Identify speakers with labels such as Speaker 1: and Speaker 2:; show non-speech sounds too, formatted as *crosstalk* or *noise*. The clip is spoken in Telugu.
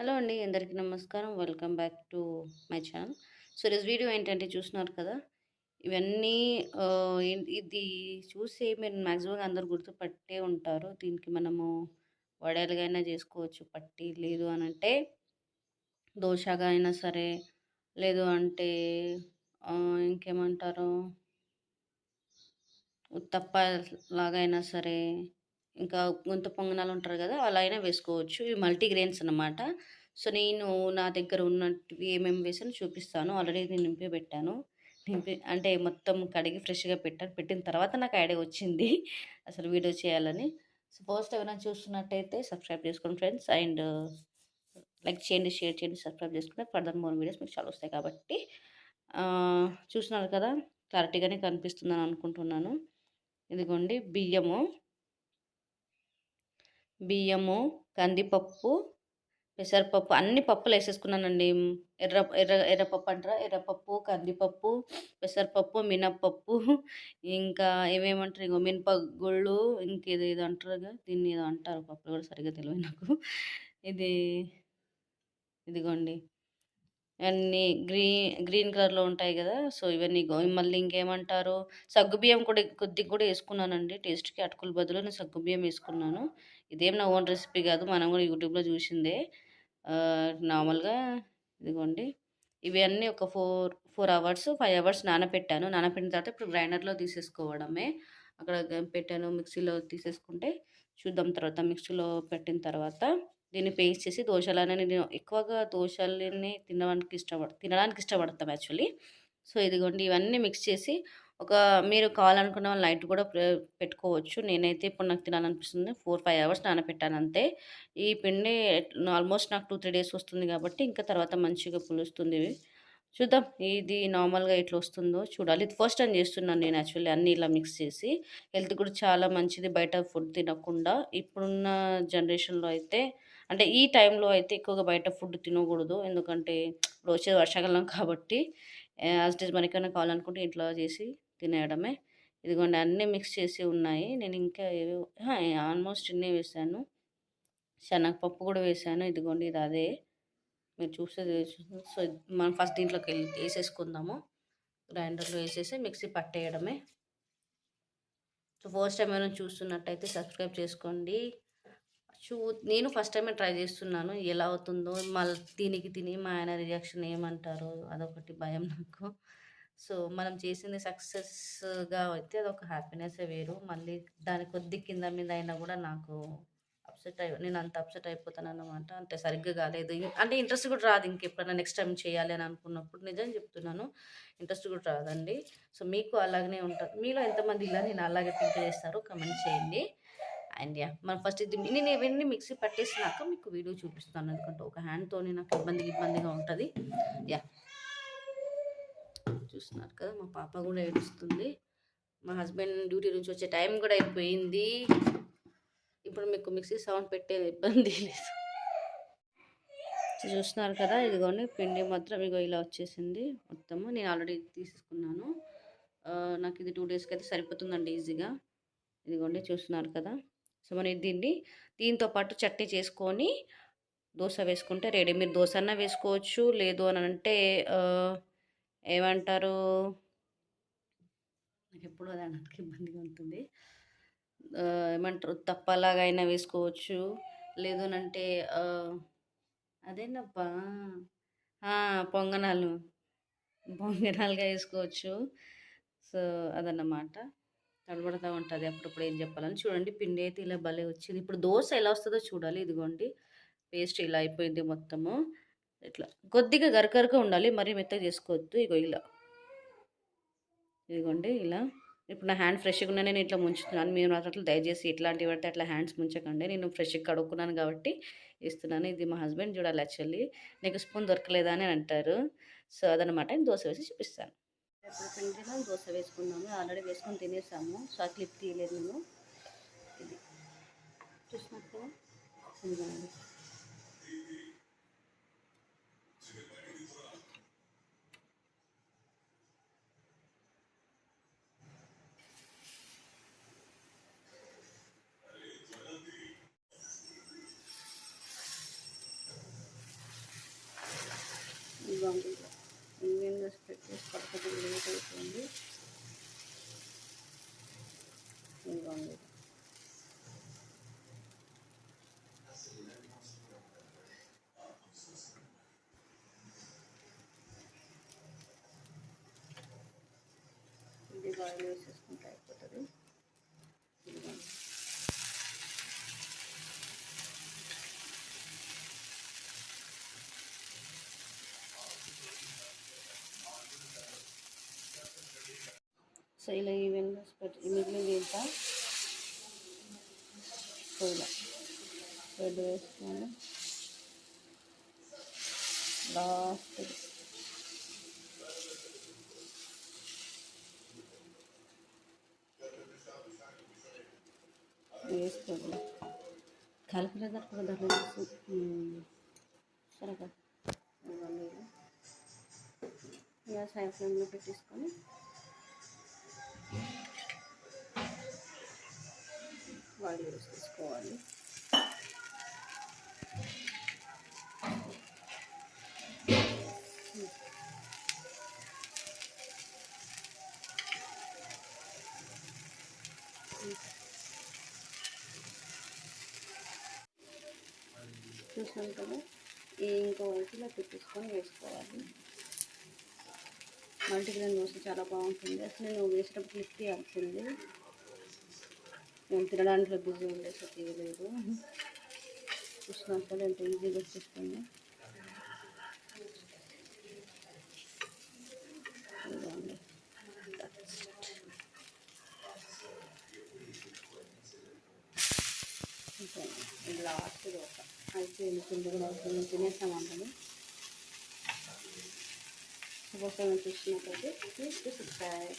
Speaker 1: హలో అండి అందరికీ నమస్కారం. Welcome back to my channel. So ఈరోజు వీడియో ఏంటంటే చూస్తున్నారు కదా ఇవన్నీ ఇది చూసి మీరు మ్యాక్సిమం అందరు గుర్తుపట్టే ఉంటారు. దీనికి మనము వడలుగా అయినా చేసుకోవచ్చు పట్టి లేదు అని అంటే దోశగా అయినా సరే లేదు అంటే ఇంకేమంటారు ఉత్తప్ప లాగా అయినా సరే ఇంకా గొంత పొంగనాలు ఉంటారు కదా అలా అయినా వేసుకోవచ్చు. ఇవి మల్టీ అనమాట అన్నమాట. సో నేను నా దగ్గర ఉన్నట్టు ఏమేమి వేసాను చూపిస్తాను. ఆల్రెడీ నేను నింపి పెట్టాను నింపి అంటే మొత్తం కడిగి ఫ్రెష్గా పెట్టాను. పెట్టిన తర్వాత నాకు ఐడియా వచ్చింది *laughs* అసలు వీడియో చేయాలని. సో ఫస్ట్ ఎవరైనా చూస్తున్నట్టయితే సబ్స్క్రైబ్ చేసుకోండి ఫ్రెండ్స్. అండ్ లైక్ చేయండి షేర్ చేయండి సబ్స్క్రైబ్ చేసుకుంటే ఫర్దర్ మోర్ వీడియోస్ మీకు చాలా వస్తాయి కాబట్టి. చూస్తున్నారు కదా క్లారిటీగానే కనిపిస్తుందని అనుకుంటున్నాను. ఇదిగోండి బియ్యము. బియ్యము కందిపప్పు పెసరపప్పు అన్ని పప్పులు వేసేసుకున్నానండి. ఎర్ర ఎర్ర ఎర్రపప్పు అంటారా? ఎర్రపప్పు కందిపప్పు పెసరపప్పు మినప్పప్పు ఇంకా ఏమేమంటారు? ఇంకో మినపగుళ్ళు ఇంకేదో ఏదో అంటారు దీన్ని ఏదో అంటారు. పప్పులు కూడా సరిగ్గా తెలియదు నాకు. ఇది ఇదిగోండి. ఇవన్నీ గ్రీన్ గ్రీన్ కలర్లో ఉంటాయి కదా! సో ఇవన్నీ మళ్ళీ ఇంకేమంటారు? సగ్గుబియ్యం కూడా కొద్దిగా కూడా వేసుకున్నానండి. టేస్ట్కి అటుకుల బదులు నేను సగ్గుబియ్యం వేసుకున్నాను. ఇదేం నా ఓన్ రెసిపీ కాదు. మనం కూడా యూట్యూబ్లో చూసిందే. నార్మల్గా ఇదిగోండి. ఇవి అన్నీ ఒక four four hours five hours నానపెట్టాను. నానపెట్టిన తర్వాత ఇప్పుడు గ్రైండర్లో తీసేసుకోవడమే. అక్కడ పెట్టాను మిక్సీలో తీసేసుకుంటే చూద్దాం తర్వాత. మిక్సీలో పెట్టిన తర్వాత దీన్ని పేస్ట్ చేసి దోశలని నేను ఎక్కువగా దోశలని తినడానికి ఇష్టపడ తినడానికి ఇష్టపడతాం యాక్చువల్లీ. సో ఇదిగోండి ఇవన్నీ మిక్స్ చేసి ఒక మీరు కావాలనుకున్న వాళ్ళు నైట్ కూడా పెట్టుకోవచ్చు. నేనైతే ఇప్పుడు నాకు తినాలనిపిస్తుంది. ఫోర్ ఫైవ్ అవర్స్ నానపెట్టాను అంతే. ఈ పిండి ఆల్మోస్ట్ నాకు టూ త్రీ డేస్ వస్తుంది కాబట్టి ఇంకా తర్వాత మంచిగా పులుస్తుంది. చూద్దాం ఇది నార్మల్గా ఎట్లా వస్తుందో చూడాలి. ఇది ఫస్ట్ టైం చేస్తున్నాను నేను యాక్చువల్లీ అన్నీ ఇలా మిక్స్ చేసి. హెల్త్ కూడా చాలా మంచిది. బయట ఫుడ్ తినకుండా ఇప్పుడున్న జనరేషన్లో అయితే అంటే ఈ టైంలో అయితే ఎక్కువగా బయట ఫుడ్ తినకూడదు. ఎందుకంటే ఇప్పుడు వచ్చేది వర్షాకాలం కాబట్టి యాజ్ ఇట్ ఈస్ మనకైనా కావాలనుకుంటే ఇంట్లో చేసి తినేయడమే. ఇదిగోండి అన్నీ మిక్స్ చేసి ఉన్నాయి. నేను ఇంకా ఆల్మోస్ట్ ఇన్ని వేసాను. శనగపప్పు కూడా వేసాను. ఇదిగోండి ఇది అదే. మీరు చూసేది సో మనం ఫస్ట్ దీంట్లోకి వెళ్ళి వేసేసుకుందాము. గ్రైండర్లో వేసేసి మిక్సీ పట్టేయడమే. సో ఫస్ట్ టైం ఏమైనా చూస్తున్నట్టయితే సబ్స్క్రైబ్ చేసుకోండి. చూ నేను ఫస్ట్ టైమే ట్రై చేస్తున్నాను. ఎలా అవుతుందో మళ్ళీ దీనికి తిని మా ఆయన రియాక్షన్ ఏమంటారో అదొకటి భయం నాకు. సో మనం చేసింది సక్సెస్గా అయితే అదొక హ్యాపీనెస్ వేరు. మళ్ళీ దాని కొద్ది కింద మీద అయినా కూడా నాకు అప్సెట్ అయి నేను అంత అప్సెట్ అయిపోతాను అనమాట అంటే సరిగ్గా కాలేదు. అంటే ఇంట్రెస్ట్ కూడా రాదు ఇంకెప్పుడైనా నెక్స్ట్ టైం చేయాలి అని అనుకున్నప్పుడు నిజం చెప్తున్నాను. ఇంట్రెస్ట్ కూడా రాదండి. సో మీకు అలాగనే ఉంటుంది మీలో ఎంతమంది ఇలా నేను అలాగే థింక్ చేస్తారో కమెంట్ చేయండి. అండ్ యా మనం ఫస్ట్ ఇది నేను ఇవన్నీ మిక్సీ పట్టేసినాక మీకు వీడియో చూపిస్తాను ఎందుకంటే ఒక హ్యాండ్తోనే నాకు ఇబ్బంది ఇబ్బందిగా ఉంటుంది. యా. చూస్తున్నారు కదా మా పాప కూడా ఏడుస్తుంది. మా హస్బెండ్ డ్యూటీ నుంచి వచ్చే టైం కూడా అయిపోయింది. ఇప్పుడు మీకు మిక్సీ సౌండ్ పెట్టేది ఇబ్బంది లేదు. చూస్తున్నారు కదా ఇదిగోండి పిండి మాత్రం ఇగో ఇలా వచ్చేసింది. మొత్తము నేను ఆల్రెడీ తీసుకున్నాను నాకు ఇది టూ డేస్కి అయితే సరిపోతుందండి ఈజీగా ఇదిగోండి చూస్తున్నారు కదా. సో మనం దీన్ని దీంతో పాటు చట్నీ చేసుకొని దోశ వేసుకుంటే రెడీ. మీరు దోశ అన్న వేసుకోవచ్చు లేదు అని అంటే ఏమంటారు? నాకు ఎప్పుడు అది అనడానికి ఇబ్బందిగా ఉంటుంది. ఏమంటారు? తప్పలాగా అయినా వేసుకోవచ్చు. లేదు అని అంటే అదేనప్పా పొంగనాలు. పొంగనాలుగా వేసుకోవచ్చు. సో అదన్నమాట. కనబడుతూ ఉంటుంది. అప్పుడప్పుడు ఏం చెప్పాలని చూడండి. పిండి అయితే ఇలా భలే వచ్చింది. ఇప్పుడు దోశ ఎలా వస్తుందో చూడాలి. ఇదిగోండి. పేస్ట్ ఇలా అయిపోయింది మొత్తము. ఇట్లా కొద్దిగా గరకరగా ఉండాలి. మరీ మెత్తగా చేసుకోవద్దు. ఇగో ఇలా. ఇదిగోండి ఇలా. ఇప్పుడు నా హ్యాండ్ ఫ్రెష్గా ఉన్నా నేను ఇట్లా ముంచుతున్నాను. మీరు మాత్రం అట్లా దయచేసి ఇట్లాంటివి పడితే అట్లా హ్యాండ్స్ ముంచకండి. నేను ఫ్రెష్గా కడుక్కున్నాను కాబట్టి ఇస్తున్నాను. ఇది మా హస్బెండ్ చూడాలి యాక్చువల్లీ. నీకు స్పూన్ దొరకలేదా అని అంటారు. సో అదనమాట దోశ వేసి చూపిస్తాను. ఇప్పుడు పిండిలో దోశ వేసుకున్నాము. ఆల్రెడీ వేసుకొని తినేసాము. సో ఆ క్లిప్ తీయలేదు నేను. ఇది చూసినట్టుగా కదా ఇదిగోండి. ఇదిగోండి ఈవెన్గా స్ప్రెడ్ చేసి పక్కకి లేట్ అయిపోయింది ఇదిగోండి ఇది ఆయిల్ వేసేసుకుంటే అయిపోతుంది. సో ఇలా ఈవెన్గా స్ప్రెడ్ మిగిలింది ఇంత సో ఇలా వేసుకొని లాస్ట్ వేసుకోవాలి కలిపేదాకా కూడా దాంట్లో వేసి ఇలా సై ఫ్లేమ్లో పెట్టేసుకొని. వాళ్ళు యూస్ చూసాం కదా. ఇంకో వైపు ఇలా వేసుకోవాలి. మల్టీగ్రెయిన్ దోశ చాలా బాగుంటుంది. అసలు నేను వేసేటప్పుడు క్లిక్ తీయాల్సింది నేను తినడానికి బిజీ ఉండే తీయలేదు చూసినాం కదా ఎంత ఈజీగా వచ్చేస్తుంది. ఇది లాస్ట్ దోశ. అయిపోయింది కింద కూడా అవుతుంది తినేసాం అందరం సపోజ్ చూసినట్టయితే ప్లీజ్ సబ్స్క్రైబ్